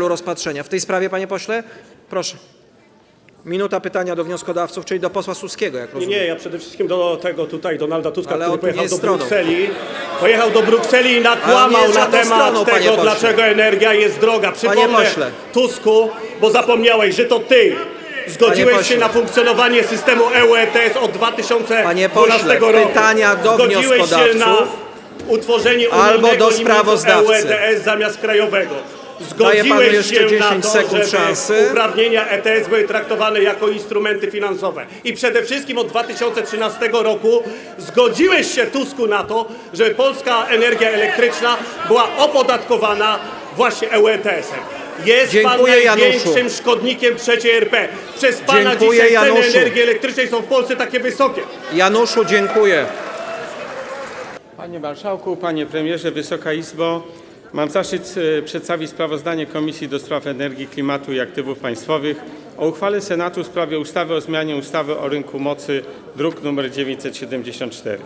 rozpatrzenia. W tej sprawie, panie pośle, proszę. Minuta pytania do wnioskodawców, czyli do posła Suskiego, jak Nie, rozumiem. nie, ja przede wszystkim do tego tutaj Donalda Tuska, Ale który on tu nie pojechał jest do stroną. Brukseli. Pojechał do Brukseli i Ale on nie nakłamał jest na żadną temat stroną, panie tego, pośle. dlaczego energia jest droga. Przypomnę pośle. Tusku, bo zapomniałeś, że to ty zgodziłeś pośle. się na funkcjonowanie systemu EU ETS od 2012 Panie pośle, roku. pytania do zgodziłeś się na wnioskodawców utworzenie albo unijnego do limitu sprawozdawcy. EU ETS zamiast krajowego. Daję panu Zgodziłeś jeszcze się 10 na to, sekund żeby szansy. uprawnienia ETS były traktowane jako instrumenty finansowe. I przede wszystkim od 2013 roku zgodziłeś się, Tusku, na to, żeby polska energia elektryczna była opodatkowana właśnie EU ETS-em. Jest Dziękuję, pan największym Januszu. szkodnikiem trzeciej RP. Przez pana Dziękuję, dzisiaj ceny Januszu. energii elektrycznej są w Polsce takie wysokie. Januszu, dziękuję. Panie Marszałku, Panie Premierze, Wysoka Izbo, mam zaszczyt e, przedstawić sprawozdanie Komisji do Spraw Energii, Klimatu i Aktywów Państwowych o uchwale Senatu w sprawie ustawy o zmianie ustawy o rynku mocy, druk nr 974.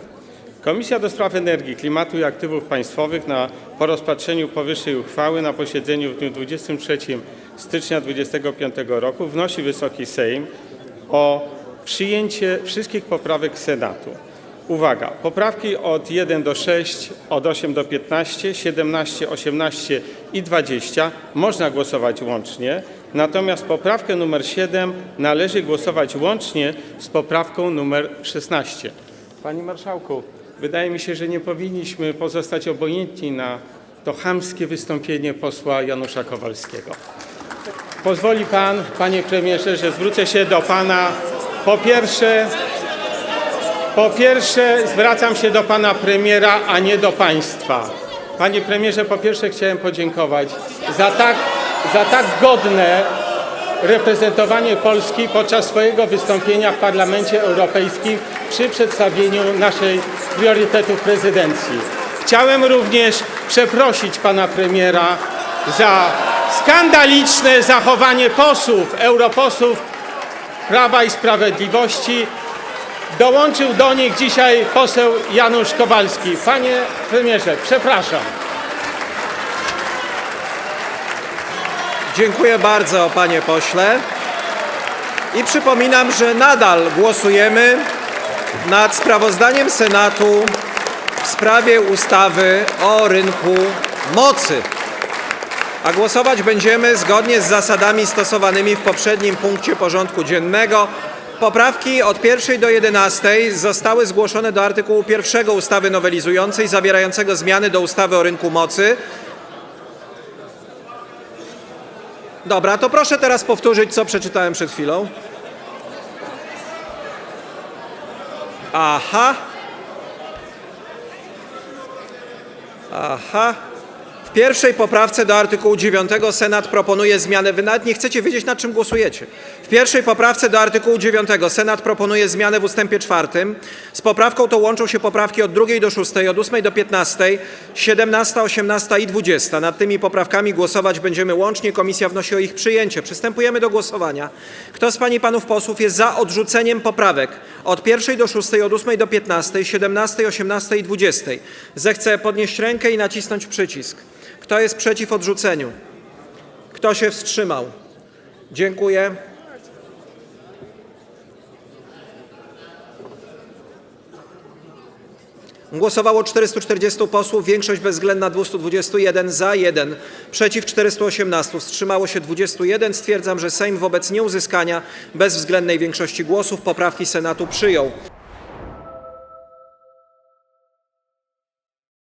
Komisja do Spraw Energii, Klimatu i Aktywów Państwowych na, po rozpatrzeniu powyższej uchwały na posiedzeniu w dniu 23 stycznia 2025 roku wnosi Wysoki Sejm o przyjęcie wszystkich poprawek Senatu. Uwaga, poprawki od 1 do 6, od 8 do 15, 17, 18 i 20 można głosować łącznie, natomiast poprawkę numer 7 należy głosować łącznie z poprawką numer 16. Panie Marszałku, wydaje mi się, że nie powinniśmy pozostać obojętni na to chamskie wystąpienie posła Janusza Kowalskiego. Pozwoli Pan, Panie Premierze, że zwrócę się do Pana po pierwsze po pierwsze, zwracam się do pana premiera, a nie do państwa. Panie premierze, po pierwsze chciałem podziękować za tak, za tak godne reprezentowanie Polski podczas swojego wystąpienia w Parlamencie Europejskim przy przedstawieniu naszej priorytetów prezydencji. Chciałem również przeprosić pana premiera za skandaliczne zachowanie posłów, europosłów Prawa i Sprawiedliwości, Dołączył do nich dzisiaj poseł Janusz Kowalski. Panie premierze, przepraszam. Dziękuję bardzo, panie pośle. I przypominam, że nadal głosujemy nad sprawozdaniem Senatu w sprawie ustawy o rynku mocy. A głosować będziemy zgodnie z zasadami stosowanymi w poprzednim punkcie porządku dziennego. Poprawki od 1 do 11 zostały zgłoszone do artykułu 1 ustawy nowelizującej zawierającego zmiany do ustawy o rynku mocy. Dobra, to proszę teraz powtórzyć, co przeczytałem przed chwilą. Aha. Aha. W pierwszej poprawce do artykułu 9 Senat proponuje zmianę. Wy nawet nie chcecie wiedzieć, nad czym głosujecie. W pierwszej poprawce do artykułu 9 Senat proponuje zmianę w ustępie 4. Z poprawką tą łączą się poprawki od 2 do 6, od 8 do 15, 17, 18 i 20. Nad tymi poprawkami głosować będziemy łącznie. Komisja wnosi o ich przyjęcie. Przystępujemy do głosowania. Kto z Pań i Panów posłów jest za odrzuceniem poprawek od 1 do 6, od 8 do 15, 17, 18 i 20? Zechce podnieść rękę i nacisnąć przycisk. Kto jest przeciw odrzuceniu? Kto się wstrzymał? Dziękuję. Głosowało 440 posłów, większość bezwzględna 221, za 1, przeciw 418, wstrzymało się 21. Stwierdzam, że Sejm wobec nieuzyskania bezwzględnej większości głosów poprawki Senatu przyjął.